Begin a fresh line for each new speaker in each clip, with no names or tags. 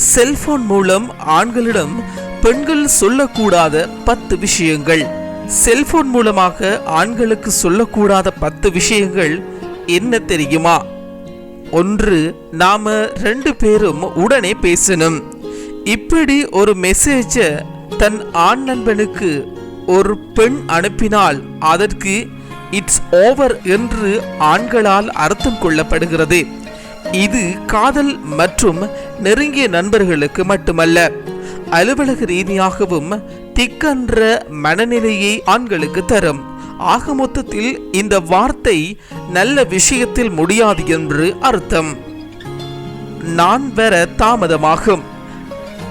Cellphone மூலம் ஆண்களிடம் பெண்கள் சொல்லக்கூடாத பத்து விஷயங்கள். செல்போன் மூலமாக ஆண்களுக்கு சொல்லக்கூடாத பத்து விஷயங்கள் என்ன தெரியுமா? ஒன்று நாம ரெண்டு பேரும் உடனே பேசணும். இப்படி ஒரு மெசேஜை தன் ஆண் நண்பனுக்கு ஒரு பெண் அனுப்பினால் அதற்கு இட்ஸ் ஓவர் என்று ஆண்களால் அர்த்தம் கொள்ளப்படுகிறது. இது காதல் மற்றும் நெருங்கிய நண்பர்களுக்கு மட்டுமல்ல அலுவலக ரீதியாகவும் திக்கன்ற மனநிலையை ஆண்களுக்கு தரும். ஆக மொத்தத்தில் இந்த வார்த்தை நல்ல விஷயத்தில் முடியாது என்று அர்த்தம். நான் வர தாமதமாகும்.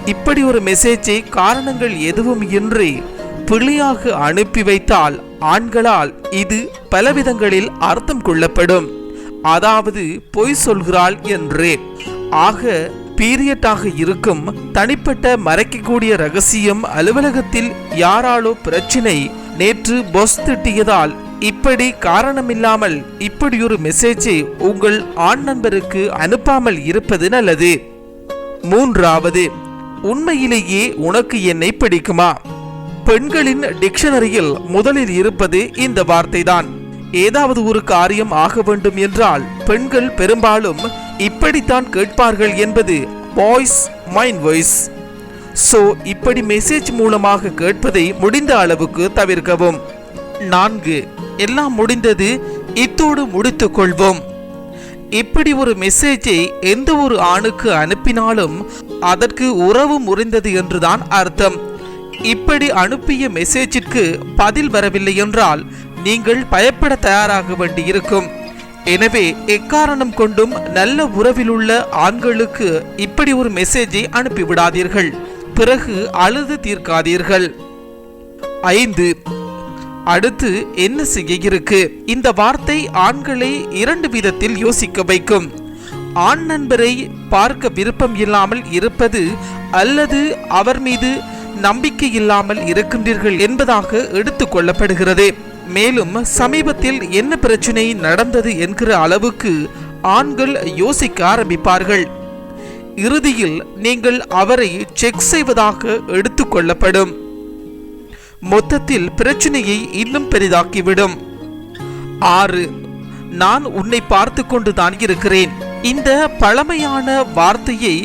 இப்படி ஒரு மெசேஜை காரணங்கள் எதுவும் இன்றி பிழையாக அனுப்பி வைத்தால் ஆண்களால் இது பலவிதங்களில் அர்த்தம் கொள்ளப்படும். அதாவது பொய் சொல்கிறாள் என்றேன் ஆக பீரியட்டாக இருக்கும் தனிப்பட்ட மறைக்கக்கூடிய ரகசியம் அலுவலகத்தில் யாராலோ பிரச்சினை நேற்று பொஸ் திட்டியதால் இப்படி காரணமில்லாமல் இப்படி ஒரு மெசேஜை உங்கள் ஆண் நண்பருக்கு அனுப்பாமல் இருப்பது நல்லது. மூன்றாவது உண்மையிலேயே உனக்கு என்னை பிடிக்குமா? பெண்களின் டிக்ஷனரியில் முதலில் இருப்பது இந்த வார்த்தைதான். ஏதாவது ஒரு காரியம் ஆக வேண்டும் என்றால் பெண்கள் பெரும்பாலும் இப்படித்தான் கேட்பார்கள் என்பது வாய்ஸ் மைண்ட் வாய்ஸ் சோ இப்படி மெசேஜ் மூலமாக கேட்பதை முடிந்த அளவுக்கு தவிர்க்கவும். நான்கு எல்லாம் முடிந்தது இத்தோடு முடித்துக் கொள்வோம். இப்படி ஒரு மெசேஜை எந்த ஒரு ஆணுக்கு அனுப்பினாலும் அதற்கு உறவு முறிந்தது என்றுதான் அர்த்தம். இப்படி அனுப்பிய மெசேஜிற்கு பதில் வரவில்லை என்றால் நீங்கள் பயப்பட தயாராக வேண்டியிருக்கும். எனவே எக்காரணம் கொண்டும் நல்ல உறவில் உள்ள ஆண்களுக்கு இப்படி ஒரு மெசேஜை அனுப்பிவிடாதீர்கள். பிறகு அழுது தீர்க்காதீர்கள். ஐந்து. அடுத்து என்ன செய்ய இருக்கு? இந்த வார்த்தை ஆண்களை இரண்டு விதத்தில் யோசிக்க வைக்கும். ஆண் நண்பரை பார்க்க விருப்பம் இல்லாமல் இருப்பது அல்லது அவர் மீது நம்பிக்கை இல்லாமல் இருக்கின்றீர்கள் என்பதாக எடுத்துக்கொள்ளப்படுகிறது மேலும் சமீபத்தில் என்ன பிரச்சனை நடந்தது என்கிற அளவுக்கு ஆண்கள் யோசிக்க ஆரம்பிப்பார்கள். இறுதியில் நீங்கள் அவரை செக் செய்வதாக எடுத்துக்கொள்ளப்படும் மொத்தத்தில் பிரச்சனையை இன்னும் பெரிதாக்கிவிடும். ஆறு நான் உன்னை பார்த்து கொண்டு தான் இருக்கிறேன். இந்த பழமையான வார்த்தையை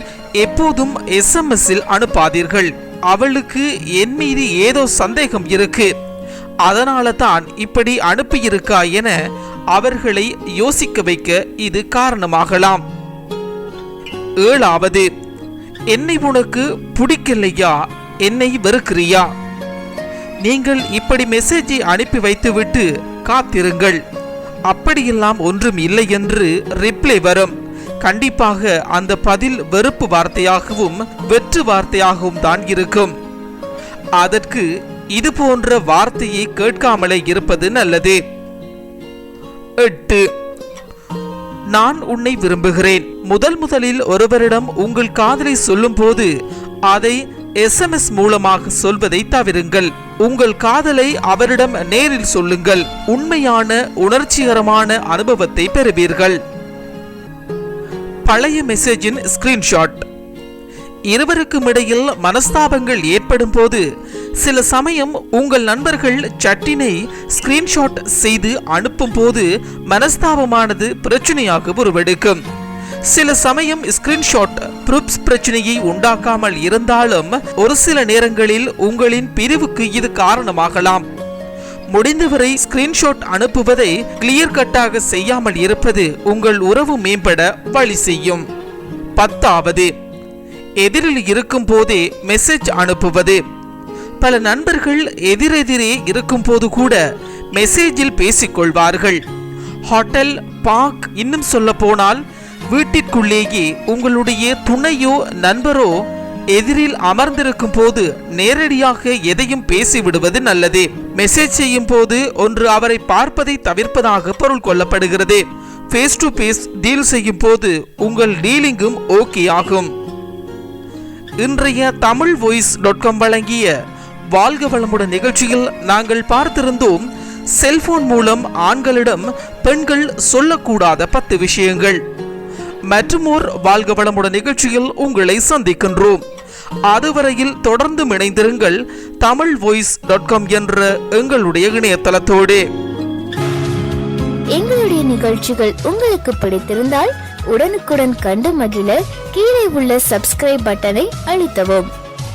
எப்போதும் எஸ்எம்எஸ்ஸில் அனுப்பாதீர்கள். அவளுக்கு என் மீது ஏதோ சந்தேகம் இருக்கு. அதனால தான் இப்படி அனுப்பியிருக்கா என அவர்களை யோசிக்க வைக்க இது காரணமாகலாம். ஏழாவது என்னை உனக்கு பிடிக்கலையா? என்னை வெறுக்கிறியா? நீங்கள் இப்படி மெசேஜை அனுப்பி வைத்துவிட்டு காத்திருங்கள். அப்படியெல்லாம் ஒன்றும் இல்லை என்று ரிப்ளை வரும். கண்டிப்பாக அந்த பதில் வெறுப்பு வார்த்தையாகவும் வெற்று வார்த்தையாகவும் தான் இருக்கும். அதற்கு இது போன்ற வார்த்தையை கேட்காமலே இருப்பது நல்லது. எட்டு. நான் உன்னை விரும்புகிறேன். முதல் முதலில் ஒருவரிடம் உங்கள் காதலை சொல்லும் போது அதை எஸ்எம்எஸ் மூலமாக சொல்வதை தவிருங்கள். உங்கள் காதலை அவரிடம் நேரில் சொல்லுங்கள். உண்மையான உணர்ச்சிகரமான அனுபவத்தை பெறுவீர்கள். பழைய மெசேஜின் ஸ்கிரீன்ஷாட் இருவருக்கும் இடையில் மனஸ்தாபங்கள் ஏற்படும் போது சில சமயம் உங்கள் நண்பர்கள் சட்டினை ஸ்கிரீன்ஷாட் செய்து அனுப்பும் போது மனஸ்தாபமானது பிரச்சனையாக உருவெடுக்கும். சில சமயம் ஸ்கிரீன்ஷாட் ப்ரூப்ஸ் பிரச்சனையை உண்டாக்காமல் இருந்தாலும் ஒரு சில நேரங்களில் உங்களின் பிரிவுக்கு இது காரணமாகலாம். முடிந்தவரை ஸ்கிரீன்ஷாட் அனுப்புவதை கிளியர் கட்டாக செய்யாமல் இருப்பது உங்கள் உறவு மேம்பட வழி செய்யும். பத்தாவது எதிரில் இருக்கும் போதே மெசேஜ் அனுப்புவது. பல நண்பர்கள் எதிரெதிரே இருக்கும் போது கூட மெசேஜில் பேசிக்கொள்வார்கள். ஹோட்டல் பார்க் இன்னும் சொல்ல போனால் வீட்டிற்குள்ளேயே உங்களுடைய துணையோ நண்பரோ எதிரில் அமர்ந்திருக்கும் போது நேரடியாக எதையும் பேசிவிடுவது நல்லது. மெசேஜ் செய்யும் போது ஒன்று அவரை பார்ப்பதை தவிர்ப்பதாக பொருள் கொள்ளப்படுகிறது. ஃபேஸ் டு ஃபேஸ் டீல் செய்யும் போது உங்கள் டீலிங்கும் ஓகே ஆகும். இன்றைய தமிழ் வாய்ஸ் டாட் காம் வழங்கிய வாழ்க வளமுடன் நிகழ்ச்சியில் நாங்கள் பார்த்திருந்தோம் செல்போன் மூலம் ஆண்களிடம் பெண்கள் சொல்லக்கூடாத பத்து விஷயங்கள். மற்றுமோர் வாழ்க வளமுடன் நிகழ்ச்சியில் உங்களை சந்திக்கின்றோம். அதுவரையில் தொடர்ந்து இணைந்திருங்கள் தமிழ் வாய்ஸ் டாட் காம் என்ற எங்களுடைய இணையதளத்தோடு.
எங்களுடைய நிகழ்ச்சிகள் உங்களுக்கு பிடித்திருந்தால் உடனுக்குடன் கண்டு மகிழ கீழே உள்ள சப்ஸ்கிரைப் பட்டனை அழுத்தவும்.